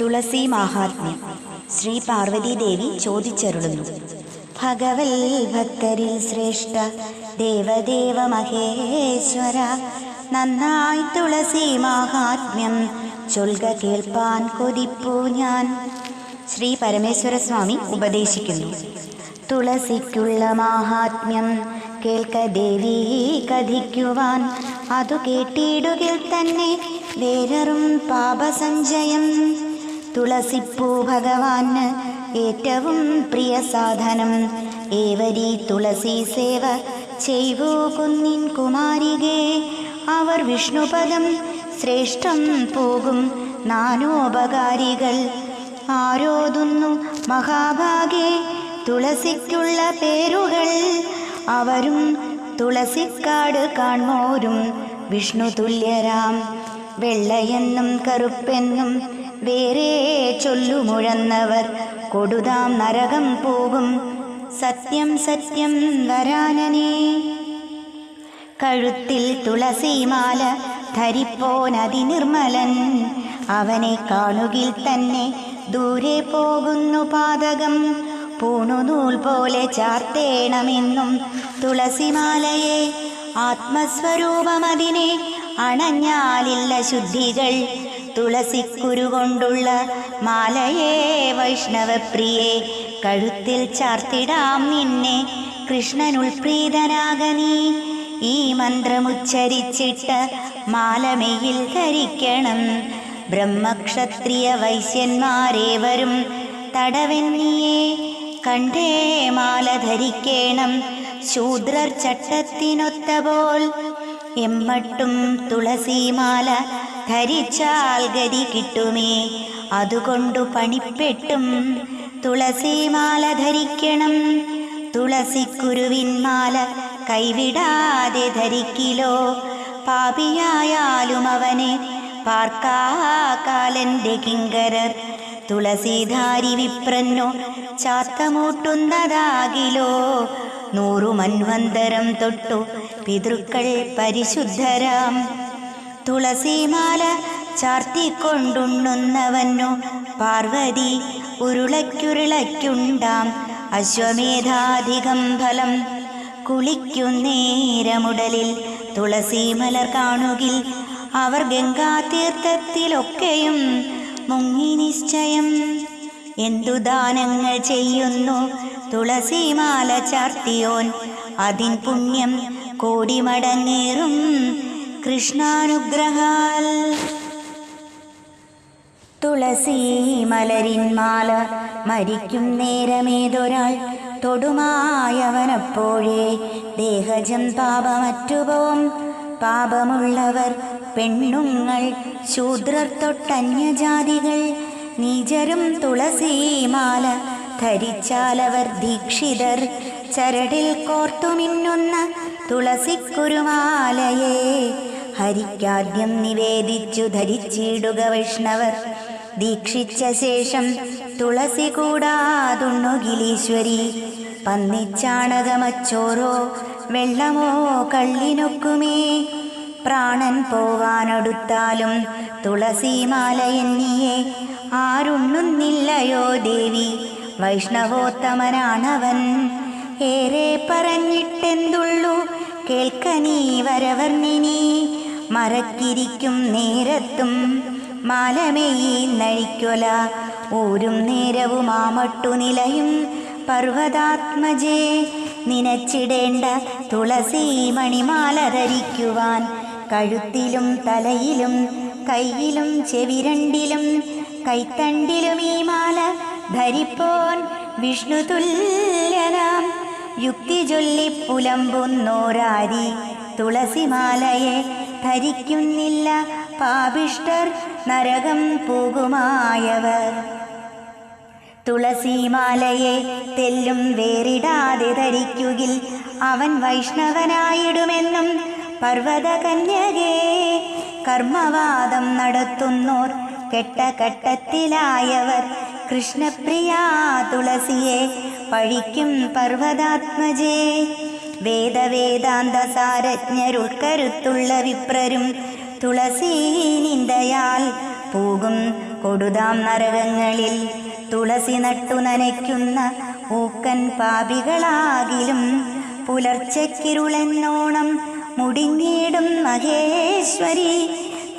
തുളസി മാഹാത്മ്യം ശ്രീ പാർവതീദേവി ചോദിച്ചരുളുന്നു. ഭഗവൽ ഭക്തരിൽ ശ്രേഷ്ഠ ദേവദേവ മഹേശ്വര നന്നായി തുളസി മാഹാത്മ്യം ചൊൽക കേൾപ്പാൻ കൊതിപ്പൂ ഞാൻ. ശ്രീ പരമേശ്വര സ്വാമി ഉപദേശിക്കുന്നു. തുളസിക്കുള്ള മാഹാത്മ്യം കേൾക്ക ദേവി കഥിക്കുവാൻ. അതു കേട്ടിടുകിൽ തന്നെ വേരറും പാപസഞ്ചയം. തുളസിപ്പൂ ഭഗവാന് ഏറ്റവും പ്രിയ സാധനം. ഏവരി തുളസി സേവ ചെയ്വോ കുന്നിൻ കുമാരികേ. അവർ വിഷ്ണുപദം ശ്രേഷ്ഠം പോകും നാനോപകാരികൾ. ആരോതുന്നു മഹാഭാഗേ തുളസിക്കുള്ള പേരുകൾ. അവരും തുളസിക്കാട് കാൺമോരും വിഷ്ണു തുല്യരാം വെള്ളയെന്നും കറുപ്പെന്നും വേറെ ചൊല്ലുമുഴന്നവർ. കൊടുതാം നരകം പോകും. സത്യം സത്യം വരാനനേ കഴുത്തിൽ തുളസിമാല ധരിപ്പോൻ അതിനിർമ്മലൻ. അവനെ കാണുകിൽ തന്നെ ദൂരെ പോകുന്നു പാതകം. പൂണുനൂൽ പോലെ ചാർത്തേണമെന്നും തുളസിമാലയെ ആത്മസ്വരൂപമതിനെ അണഞ്ഞാലില്ല ശുദ്ധികൾ. തുളസിക്കുരു കൊണ്ടുള്ള മാലയെ വൈഷ്ണവപ്രിയെ കഴുത്തിൽ ചാർത്തിടാം നിന്നെ. കൃഷ്ണനുൾപ്രീതനാകനീ ഈ മന്ത്രമുച്ചരിച്ചിട്ട് മാലമയിൽ ധരിക്കണം. ബ്രഹ്മക്ഷത്രിയ വൈശ്യന്മാരേവരും തടവെന്നിയെ കണ്ടേ മാല ധരിക്കണം. ശൂദ്രർ ചട്ടത്തിനൊത്ത പോൽ എമ്മട്ടും തുളസിമാല ധരിച്ചാൽ ഗതി കിട്ടുമേ. അതുകൊണ്ടു പണിപ്പെട്ടും തുളസിമാല ധരിക്കണം. തുളസിക്കുരുവിൻ മാല കൈവിടാതെ ധരിക്കിലോ. പാപിയായാലും അവനെ പാർക്കാകാലന്റെ കിങ്കരർ. തുളസീധാരി വിപ്രന്നോ ചാത്തമൂട്ടുന്നതാകിലോ. നൂറു മൻവന്തരം തൊട്ടു പിതൃക്കൾ പരിശുദ്ധരാം. തുളസിമാല ചാർത്തിക്കൊണ്ടുണ്ണുന്നവന്നു പാർവതി ഉരുളയ്ക്കുരുളയ്ക്കുണ്ടാം. അശ്വമേധാധികം ഫലം കുളിക്കുന്നേരമുടലിൽ തുളസിമലർ കാണുകിൽ അവർ ഗംഗാതീർത്ഥത്തിലൊക്കെയും മുങ്ങി നിശ്ചയം. എന്തു ദാനങ്ങൾ ചെയ്യുന്നു? തുളസിമാല ചാർത്തിയോൻ. അതിൻ പുണ്യം കോടി മടങ്ങേറും കൃഷ്ണാനുഗ്രഹാൽ. തുളസി മലരിന്മാല മരിക്കും നേരമേതൊരാൾ. തൊടുമായവനപ്പോഴേ ദേഹജം പാപമറ്റുപോം. പാപമുള്ളവർ പെണ്ണുങ്ങൾ ശൂദ്രർ തൊട്ടന്യജാതികൾ. നീചരും തുളസിമാല ധരിച്ചാലവർ ദീക്ഷിതർ. ചരടിൽ കോർത്തുമിന്നുന്ന തുളസിക്കുരുമാലയെ ഹരിക്കാദ്യം നിവേദിച്ചു ധരിച്ചിടുക വൈഷ്ണവർ. ദീക്ഷിച്ച ശേഷം തുളസി കൂടാതുണ്ണുകിലീശ്വരി പന്നിച്ചാണകമച്ചോറോ വെള്ളമോ കള്ളിനൊക്കുമേ. പ്രാണൻ പോവാനടുത്താലും തുളസിമാലയെന്നിയെ ആരുണ്ണുന്നില്ലയോ ദേവി. വൈഷ്ണവോത്തമനാണവൻ. ഏറെ പറഞ്ഞിട്ടെന്തുള്ളൂ? കേൾക്കനീ വരവർണിനി മറക്കിരിക്കും നേരത്തും. മാലമേയി നഴിക്കൊല. ഊരും നേരവും ആമട്ടു നിലയും. പർവതാത്മജേ നിനച്ചിടേണ്ട തുളസി മണിമാല ധരിക്കുവാൻ. കഴുത്തിലും തലയിലും കയ്യിലും ചെവിരണ്ടിലും കൈത്തണ്ടിലും ഈ മാല ധരിപ്പോൻ വിഷ്ണു തുല്യനാം. യുക്തി ചൊല്ലി പുലമ്പുന്നോരാരി തുളസിമാലയെ ധരിക്കുന്നില്ല പാപിഷ്ടർ നരകം പോകുമായവർ. തുളസിമാലയെ തെല്ലും വേറിടാതെ ധരിക്കുകിൽ അവൻ വൈഷ്ണവനായിടുമെന്നും പർവതകന്യകേ കർമ്മവാദം നടത്തുന്നോർ കെട്ടകട്ടത്തിലായവർ കൃഷ്ണപ്രിയ തുളസിയെ പഴിക്കും പർവതാത്മജേ. വേദവേദാന്ത സാരജ്ഞരുൾക്കരുത്തുള്ള വിപ്രരും തുളസീ നിന്ദയാൽ പോകും കൊടുതാം നരകങ്ങളിൽ. തുളസി നട്ടു നനയ്ക്കുന്ന ഊക്കൻ പാപികളാകിലും പുലർച്ചയ്ക്കിരുളെന്നോണം മുടിഞ്ഞിടും മഹേശ്വരി.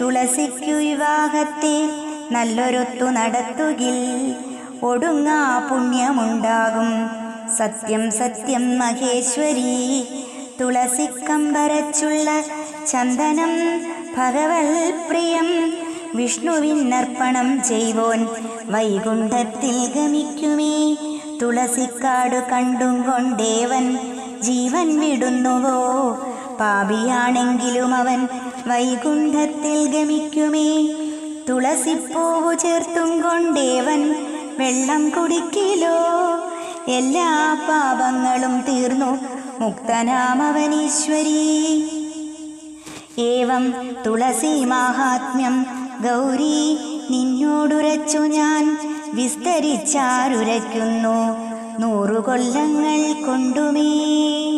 തുളസിക്കു വിവാഹത്തെ നല്ലൊരൊത്തു നടത്തുകിൽ. ഒടുങ്ങാ പുണ്യമുണ്ടാകും. സത്യം സത്യം മഹേശ്വരി. തുളസിക്കമ്പരച്ചുള്ള ചന്ദനം ഭഗവൽ പ്രിയം വിഷ്ണുവിനർപ്പണം ചെയ്വോൻ വൈകുണ്ഠത്തിൽ ഗമിക്കുമേ. തുളസിക്കാട് കണ്ടും കൊണ്ടേവൻ ജീവൻ വിടുന്നുവോ? പാപിയാണെങ്കിലും അവൻ വൈകുണ്ഠത്തിൽ ഗമിക്കുമേ. തുളസിപ്പൂവു ചേർത്തും കൊണ്ടേവൻ വെള്ളം കുടിക്കിലോ? എല്ലാ പാപങ്ങളും തീർന്നു. മുക്തനാമവനീശ്വരി. ഏവം തുളസി മാഹാത്മ്യം. ഗൗരി നിന്നോടുരച്ചു ഞാൻ. വിസ്തരിച്ചാരുരയ്ക്കുന്നു. നൂറു കൊല്ലങ്ങൾ കൊണ്ടുമേ